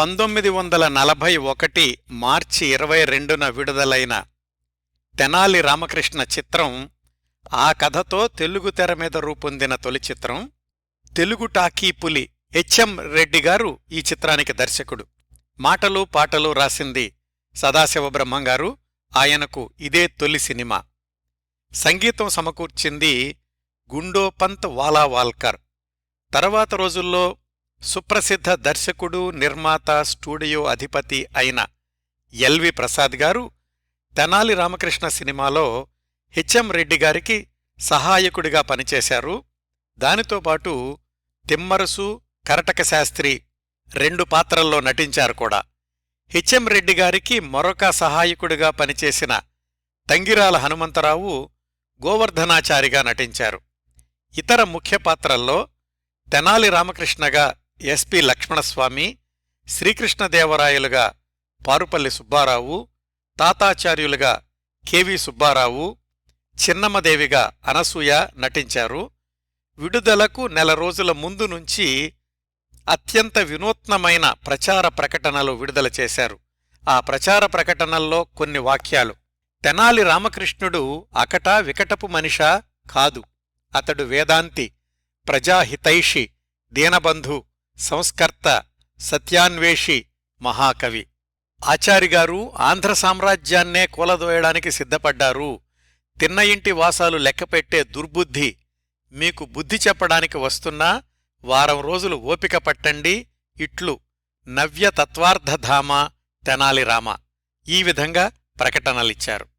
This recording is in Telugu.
పంతొమ్మిది వందల నలభై ఒకటి మార్చి ఇరవై రెండున విడుదలైన తెనాలి రామకృష్ణ చిత్రం ఆ కథతో తెలుగు తెర మీద రూపొందిన తొలి చిత్రం తెలుగు టాకీ పులి హెచ్ఎం రెడ్డి గారు ఈ చిత్రానికి దర్శకుడు. మాటలు పాటలు రాసింది సదాశివ బ్రహ్మంగారు ఆయనకు ఇదే తొలి సినిమా. సంగీతం సమకూర్చింది గుండోపంత్ వాలావాల్కర్. తర్వాత రోజుల్లో సుప్రసిద్ధ దర్శకుడు నిర్మాత స్టూడియో అధిపతి అయిన ఎల్వి ప్రసాద్ గారు తెనాలి రామకృష్ణ సినిమాలో హెచ్ఎం రెడ్డి గారికి సహాయకుడిగా పనిచేశారు. దానితో పాటు తిమ్మరసు కరటక శాస్త్రి రెండు పాత్రల్లో నటించారు కూడా. హెచ్ఎం రెడ్డి గారికి మరొక సహాయకుడిగా పనిచేసిన తంగిరాల హనుమంతరావు గోవర్ధనాచారిగా నటించారు. ఇతర ముఖ్య పాత్రల్లో తెనాలి రామకృష్ణగా ఎస్పి లక్ష్మణస్వామి శ్రీకృష్ణదేవరాయలుగా పారుపల్లి సుబ్బారావు తాతాచార్యులుగా కెవి సుబ్బారావు చిన్నమ్మదేవిగా అనసూయ నటించారు. విడుదలకు నెల రోజుల ముందు నుంచి అత్యంత వినూత్నమైన ప్రచార ప్రకటనలు విడుదల చేశారు. ఆ ప్రచార ప్రకటనల్లో కొన్ని వాక్యాలు. తెనాలి రామకృష్ణుడు అకటా వికటపు మనిషా కాదు. అతడు వేదాంతి ప్రజాహితైషి దీనబంధు సంస్కర్త సత్యాన్వేషి మహాకవి. ఆచారిగారు ఆంధ్ర సామ్రాజ్యాన్నే కూలదోయడానికి సిద్ధపడ్డారు. తిన్న ఇంటి వాసాలు లెక్కపెట్టే దుర్బుద్ధి మీకు బుద్ధి చెప్పడానికి వస్తున్నా వారం రోజులు ఓపిక పట్టండి. ఇట్లు నవ్య తత్వార్థధామ తెనాలిరామ ఈ విధంగా ప్రకటనలిచ్చారు.